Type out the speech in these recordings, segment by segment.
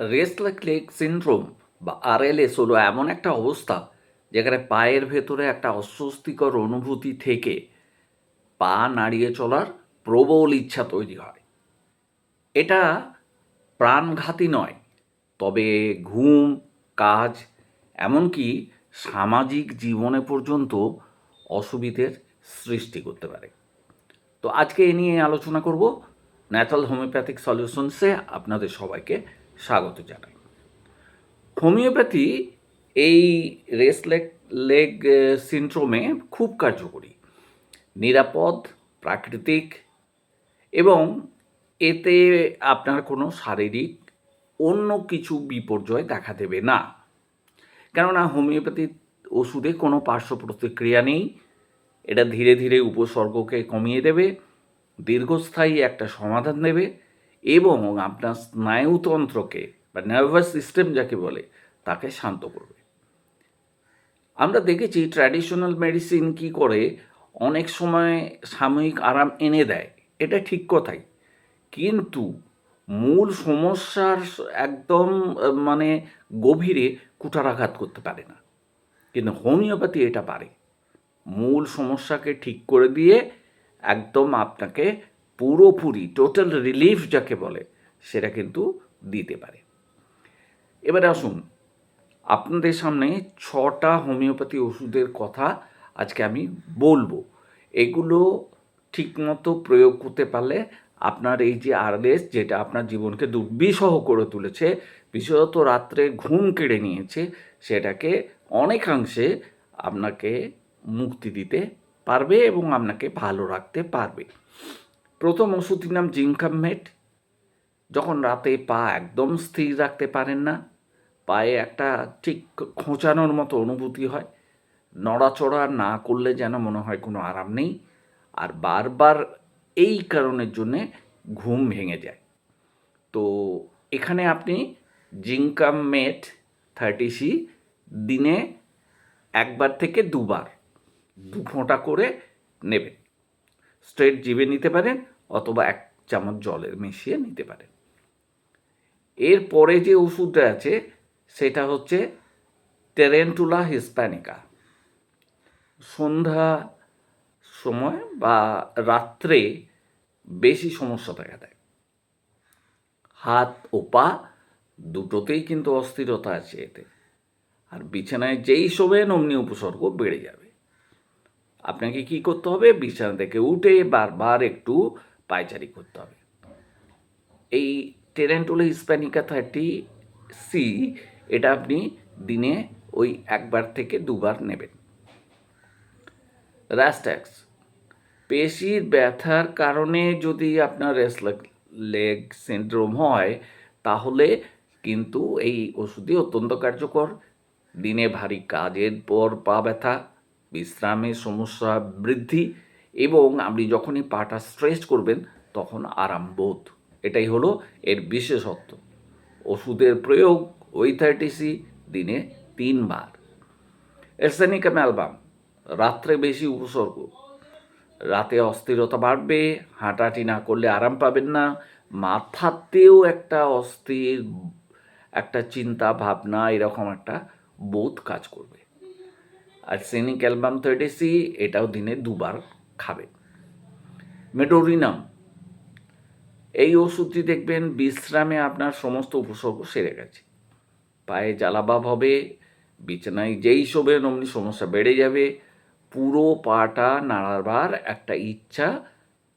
রেস্টলেক leg syndrome বা আরএলএস হলো এমন একটা অবস্থা যেখানে পায়ের ভেতরে একটা অস্বস্তিকর অনুভূতি থেকে পা নাড়িয়ে চলার প্রবল ইচ্ছা তৈরি হয়। এটা প্রাণঘাতী নয়, তবে ঘুম, কাজ, এমনকি সামাজিক জীবনে পর্যন্ত অসুবিধের সৃষ্টি করতে পারে। তো আজকে এ নিয়ে আলোচনা করব। ন্যাচারাল হোমিওপ্যাথিক সলিউশনসে আপনাদের সবাইকে স্বাগত জানাই। হোমিওপ্যাথি এই রেস লেগ লেগ সিনড্রোমে খুব কার্যকরী। নিরাপদ, প্রাকৃতিক এবং এতে আপনার কোনো শারীরিক অন্য কিছু বিপর্যয় দেখা দেবে না। কেননা হোমিওপ্যাথি ওষুধে কোনো পার্শ্ব প্রতিক্রিয়া নেই। এটা ধীরে ধীরে উপসর্গকে কমিয়ে দেবে, দীর্ঘস্থায়ী একটা সমাধান দেবে এবং আপনার স্নায়ুতন্ত্রকে বা নার্ভাস সিস্টেম যাকে বলে, তাকে শান্ত করবে। আমরা দেখেছি ট্র্যাডিশনাল মেডিসিন কি করে অনেক সময় সাময়িক আরাম এনে দেয়। এটা ঠিক কথাই। কিন্তু মূল সমস্যার একদম মানে গভীরে কুঠারাঘাত করতে পারে না। কিন্তু হোমিওপ্যাথি এটা পারে। মূল সমস্যাকে ঠিক করে দিয়ে একদম আপনাকে পুরোপুরি টোটাল রিলিফ যাকে বলে, সেটা কিন্তু দিতে পারে। এবারে আসুন, আপনাদের সামনে ছটা হোমিওপ্যাথি ওষুধের কথা আজকে আমি বলব। এগুলো ঠিকমতো প্রয়োগ করতে পারলে আপনার এই যে আরএস যেটা আপনার জীবনকে দুর্বিষহ করে তুলেছে, বিশেষত রাত্রে ঘুম কেড়ে নিয়েছে, সেটাকে অনেকাংশে আপনাকে মুক্তি দিতে পারবে এবং আপনাকে ভালো রাখতে পারবে। প্রথম ওষুধটির নাম জিঙ্কামেট যখন রাতে পা একদম স্থির রাখতে পারেন না, পায়ে একটা ঠিক খোঁচানোর মতো অনুভূতি হয়। নড়াচড়া না করলে যেন মনে হয় কোনো আরাম নেই, আর বারবার এই কারণের জন্যে ঘুম ভেঙে যায়। তো এখানে আপনি জিঙ্কাম মেট থার্টি সি দিনে একবার থেকে দুবার, দু ফোঁটা করে নেবেন। স্ট্রেট জিভে নিতে পারেন অথবা এক চামচ জলের মিশিয়ে নিতে পারেন। এরপরে যে ওষুধটা আছে, সেটা হচ্ছে টেরেন্টুলা হিসপ্যানিকা সন্ধ্যা সময় বা রাত্রে বেশি সমস্যা দেখা দেয়। হাত ও পা দুটোতেই কিন্তু অস্থিরতা আছে এতে। আর বিছানায় যেই শোবেন, অমনি উপসর্গ বেড়ে যাবে। আপনাকে কি করতে হবে? বিছানা থেকে উঠে বারবার একটু পায়চারি করতে হবে। এই টেরেন্টোলা হিসপ্যানিকা থার্টি সি, এটা আপনি দিনে ওই একবার থেকে দুবার নেবেন। র্যাস্ট্যাক্স পেশির ব্যথার কারণে যদি আপনার রেসলেক লেগ সিন্ড্রোম হয়, তাহলে কিন্তু এই ওষুধই অত্যন্ত কার্যকর। দিনে ভারী কাজের পর পা ব্যথা বিশ্রামের সমস্যা বৃদ্ধি এবং আপনি যখনই পাটা স্ট্রেচ করবেন, তখন আরাম বোধ। এটাই হলো এর বিশেষত্ব। ওষুধের প্রয়োগ ওই থার্টি দিনে তিনবার। এসেনিকাম অ্যালবাম, রাত্রে বেশি উপসর্গ। রাতে অস্থিরতা বাড়বে, হাঁটাহাঁটি না করলে আরাম পাবেন না, মাথাতেও একটা অস্থির, একটা চিন্তা ভাবনা, এরকম একটা বোধ কাজ করবে। আর সেনিক অ্যালবাম থার্টি সি এটাও দিনে দুবার খাবে। মেডোরিনাম এই ওষুধটি দেখবেন বিশ্রামে আপনার সমস্ত উপসর্গ সেরে গেছে। পায়ে জ্বালাভাব হবে, বিছানায় যেই শোবেন অমনি সমস্যা বেড়ে যাবে, পুরো পাটা নাড়াবার একটা ইচ্ছা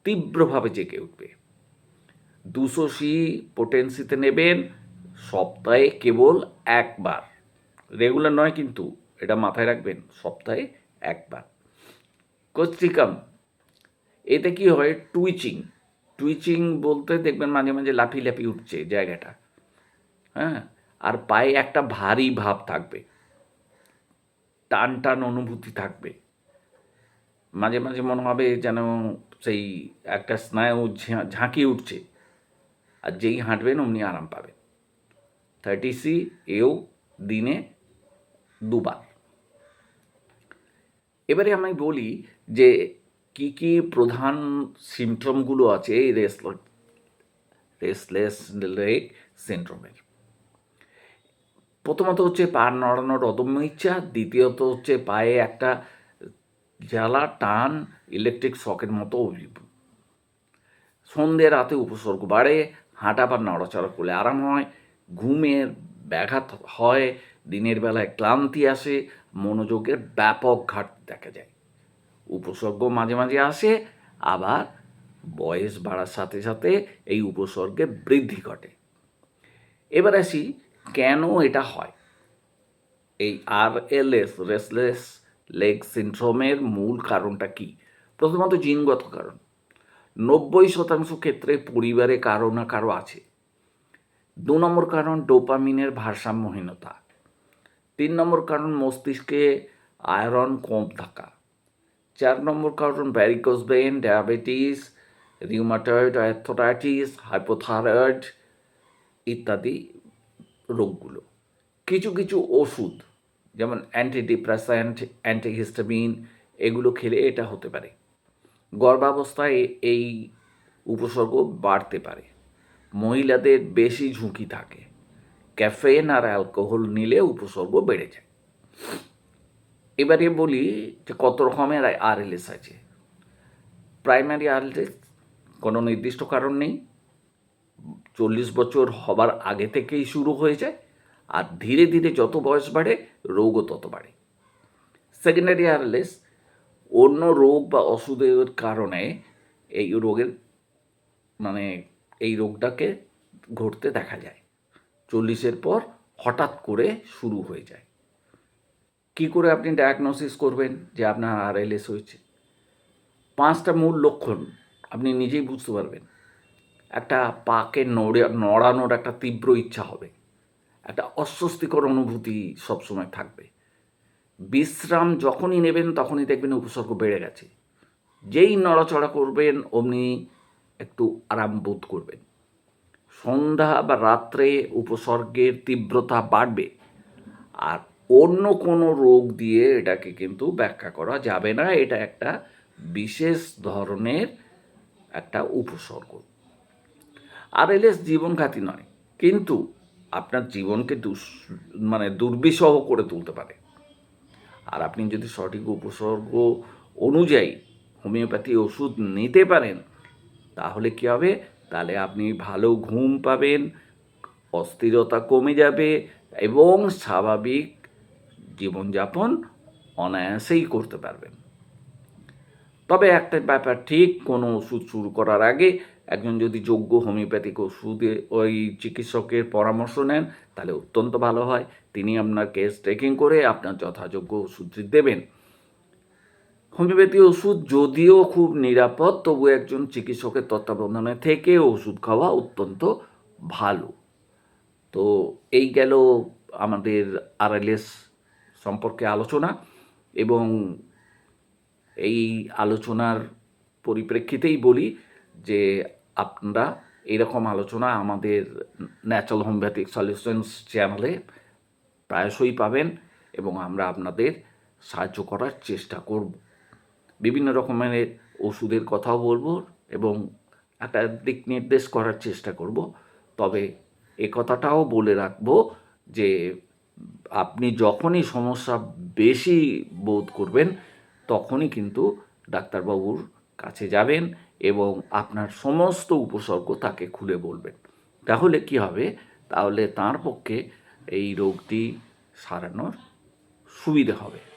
তীব্রভাবে জেগে উঠবে। দুশো সি পোটেন্সিতে নেবেন, সপ্তাহে কেবল একবার। রেগুলার নয় কিন্তু এটা মাথায় রাখবেন সপ্তাহে একবার। কস্ট্রিকাম এতে কি হয়? টুইচিং টুইচিং বলতে দেখবেন মাঝে মাঝে লাফি লাফি উঠছে জায়গাটা। হ্যাঁ? আর পায়ে একটা ভারী ভাব থাকবে। টান টান অনুভূতি থাকবে। মাঝে মাঝে মনে হবে যেন সেই একটা স্নায়ু ঝাঁকিয়ে উঠছে। আর যেই হাঁটবেন অমনি আরাম পাবেন। থার্টি সি এও দিনে দুবার। এবারে আমি বলি যে কি কি প্রধান সিমটমগুলো আছে এই রেসলেস রেসলেস লেগ সিন্ড্রোমের প্রথমত হচ্ছে পা নড়ানোর অদম্য ইচ্ছা দ্বিতীয়ত হচ্ছে পায়ে একটা জ্বালা, টান ইলেকট্রিক শকের মতো সন্ধে, রাতে উপসর্গ বাড়ে, হাঁটা বা নড়াচড়া করলে আরাম হয়, ঘুমের ব্যাঘাত হয়, দিনের বেলায় ক্লান্তি আসে মনোযোগের ব্যাপক ঘাটতি দেখা যায়। উপসর্গ মাঝে মাঝে আসে, আবার বয়স বাড়ার সাথে সাথে এই উপসর্গে বৃদ্ধি ঘটে। এবার আসি, কেন এটা হয়? এই R L S restless leg সিনড্রোমের মূল কারণটা কি? প্রথমত জিনগত কারণ। নব্বই শতাংশ ক্ষেত্রে পরিবারে কারও না কারও আছে। দু নম্বর কারণ, ডোপামিনের ভারসাম্যহীনতা। তিন নম্বর কারণ মস্তিষ্কে আয়রন কম থাকা। চার নম্বর কারণ varicose vein diabetes rheumatoid arthritis hypothyroid ইত্যাদি রোগগুলো। কিছু কিছু ওষুধ, যেমন অ্যান্টিডিপ্রেসেন্ট অ্যান্টিহিস্টামিন এগুলো খেলে এটা হতে পারে। গর্ভাবস্থায় এই উপসর্গ বাড়তে পারে। মহিলাদের বেশি ঝুঁকি থাকে। ক্যাফেন আর অ্যালকোহল নিলে উপসর্গ বেড়ে যায়। এবারে বলি যে কত রকমের আরএলএস আছে। প্রাইমারি আরএলএস কোনো নির্দিষ্ট কারণ নেই। চল্লিশ বছর হবার আগে থেকেই শুরু হয়ে যায় আর ধীরে ধীরে যত বয়স বাড়ে, রোগও তত বাড়ে। সেকেন্ডারি আরএলএস অন্য রোগ বা ওষুধের কারণে এই রোগের মানে এই রোগটাকে ঘটতে দেখা যায়। চল্লিশের পর হঠাৎ করে শুরু হয়ে যায়। কি করে আপনি ডায়াগনোসিস করবেন যে আপনার আরএলএস হয়েছে? পাঁচটা মূল লক্ষণ আপনি নিজেই বুঝতে পারবেন। একটা পাকে নড়ে, নড়ানোর একটা তীব্র ইচ্ছা হবে। একটা অস্বস্তিকর অনুভূতি সবসময় থাকবে। বিশ্রাম যখনই নেবেন তখনই দেখবেন উপসর্গ বেড়ে গেছে। যেই নড়াচড়া করবেন, অমনি একটু আরাম বোধ করবেন। সন্ধ্যা বা রাত্রে উপসর্গের তীব্রতা বাড়বে। আর অন্য কোনো রোগ দিয়ে এটাকে কিন্তু ব্যাখ্যা করা যাবে না। এটা একটা বিশেষ ধরনের একটা উপসর্গ। আর এলএস জীবনঘাতী নয়, কিন্তু আপনার জীবনকে দুস মানে দুর্বিষহ করে তুলতে পারে। আর আপনি যদি সঠিক উপসর্গ অনুযায়ী হোমিওপ্যাথি ওষুধ নিতে পারেন, তাহলে কী হবে? তাহলে আপনি ভালো ঘুম পাবেন, অস্থিরতা কমে যাবে এবং স্বাভাবিক জীবনযাপন অনায়াসেই করতে পারবেন। তবে একটা ব্যাপার ঠিক, কোনো ওষুধ শুরু করার আগে একজন যদি যোগ্য হোমিওপ্যাথিক ওষুধে ওই চিকিৎসকের পরামর্শ নেন, তাহলে অত্যন্ত ভালো হয়। তিনি আপনার কেস টেকিং করে আপনার যথাযোগ্য ওষুধটি দেবেন। হোমিওপ্যাথি ওষুধ যদিও খুব নিরাপদ, তবু একজন চিকিৎসকের তত্ত্বাবধানে থেকে ওষুধ খাওয়া অত্যন্ত ভালো। তো এই গেল আমাদের আরএলএস সম্পর্কে আলোচনা এবং এই আলোচনার পরিপ্রেক্ষিতেই বলি যে আপনারা এরকম আলোচনা আমাদের ন্যাচারাল হোমিওপ্যাথিক সলিউশনস চ্যানেলে প্রায়শই পাবেন এবং আমরা আপনাদের সাহায্য করার চেষ্টা করব। বিভিন্ন রকমের ওষুধের কথাও বলব এবং একটা দিক নির্দেশ করার চেষ্টা করব। তবে এ কথাটাও বলে রাখব যে আপনি যখনই সমস্যা বেশি বোধ করবেন, তখনই কিন্তু ডাক্তারবাবুর কাছে যাবেন এবং আপনার সমস্ত উপসর্গ তাকে খুলে বলবেন। তাহলে কি হবে? তাহলে তার পক্ষে এই রোগটি সারানোর সুবিধে হবে।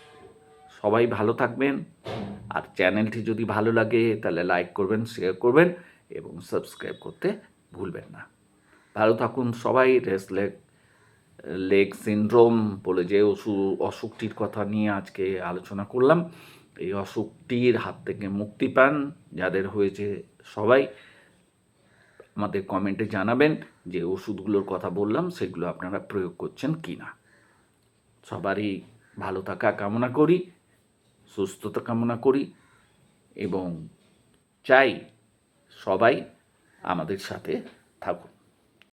সবাই ভালো থাকবেন। আর চ্যানেলটি যদি ভালো লাগে, তাহলে লাইক করবেন শেয়ার করবেন এবং সাবস্ক্রাইব করতে ভুলবেন না। ভালো থাকুন সবাই, রেস লেগ লেগ সিনড্রোম বলে যে অসু, অসুখটির কথা নিয়ে আজকে আলোচনা করলাম। এই অসুখটির হাত থেকে মুক্তি পান যাদের হয়েছে সবাই। আমাদের কমেন্টে জানাবেন যে ওষুধগুলোর কথা বললাম, সেগুলো আপনারা প্রয়োগ করছেন কি না সবারই ভালো থাকা কামনা করি। সুস্থতা কামনা করি এবং চাই সবাই আমাদের সাথে থাকুন